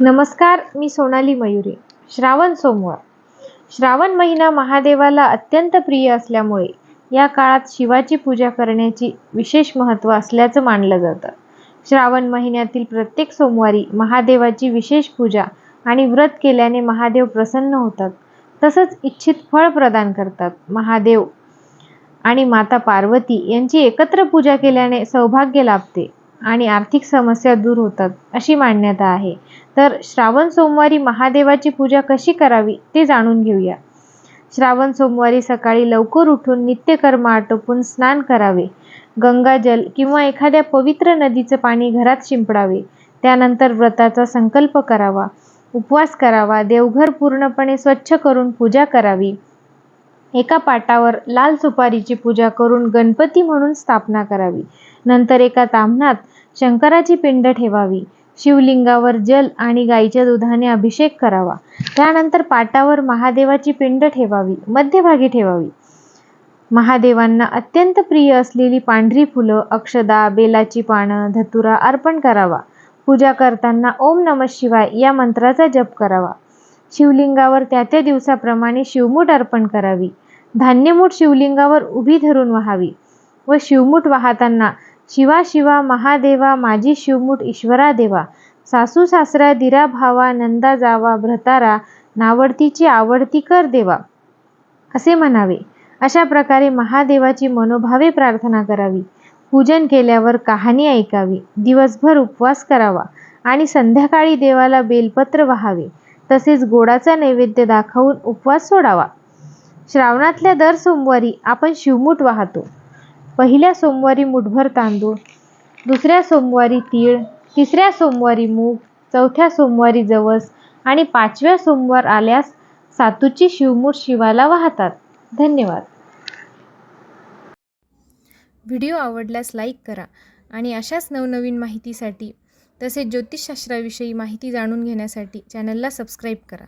नमस्कार मी सोनाली मयुरी. श्रावण सोमवार. श्रावण महिना महादेवाला अत्यंत प्रिय असल्यामुळे या काळात शिवाची पूजा करण्याची विशेष महत्त्व असल्याचं मानलं जातं. श्रावण महिन्यातील प्रत्येक सोमवारी महादेवाची विशेष पूजा आणि व्रत केल्याने महादेव प्रसन्न होतात. तसंच इच्छित फळ प्रदान करतात. महादेव आणि माता पार्वती यांची एकत्र पूजा केल्याने सौभाग्य लाभते. आणि आर्थिक समस्या दूर होतात अशी मान्यता आहे. तर श्रावण सोमवारी महादेवाची पूजा कशी करावी ते जाणून घेऊया. श्रावण सोमवारी सकाळी लवकर उठून नित्यकर्म आटोपून स्नान करावे. गंगाजल किंवा एखाद्या पवित्र नदीचं पाणी घरात शिंपडावे. त्यानंतर व्रताचा संकल्प करावा. उपवास करावा. देवघर पूर्णपणे स्वच्छ करून पूजा करावी. एका पाटावर लाल सुपारीची पूजा करून गणपती म्हणून स्थापना करावी. नंतर एका ताम्हणात शंकराची पिंड ठेवावी. शिवलिंगावर जल आणि गाईच्या दुधाने अभिषेक करावा. त्यानंतर पाटावर महादेवाची पिंड ठेवावी मध्यभागी ठेवावी. महादेवांना अत्यंत प्रिय असलेली पांढरी फुलं अक्षदा बेलाची पानं धतुरा अर्पण करावा. पूजा करताना ओम नम शिवाय या मंत्राचा जप करावा. शिवलिंगावर त्या त्या दिवसाप्रमाणे शिवमूठ अर्पण करावी. धान्यमूठ शिवलिंगावर उभी धरून वहावी व शिवमूठ वाहताना शिवा शिवा महादेवा माझी शिवमूठ ईश्वरा देवा. सासू सासरा दिरा भावा नंदा जावा भ्रतारा नावडतीची आवडती कर देवा. असे म्हणावे. अशा प्रकारे महादेवाची मनोभावे प्रार्थना करावी. पूजन केल्यावर कहाणी ऐकावी. दिवसभर उपवास करावा. आणि संध्याकाळी देवाला बेलपत्र व्हावे. तसेच गोडाचा नैवेद्य दाखवून उपवास सोडावा. श्रावणातल्या दर सोमवारी आपण शिवमूठ वाहतो. पहिल्या सोमवारी मुठभर तांदूळ दुसऱ्या सोमवारी तीळ तिसऱ्या सोमवारी मूग चौथ्या सोमवारी जवस आणि पाचव्या सोमवार आल्यास सातूची शिवमूठ शिवाला वाहतात. धन्यवाद. व्हिडिओ आवडल्यास लाईक करा आणि अशाच नवनवीन माहितीसाठी तसेच ज्योतिषशास्त्राविषयी माहिती जाणून घेण्यासाठी चॅनलला सबस्क्राईब करा.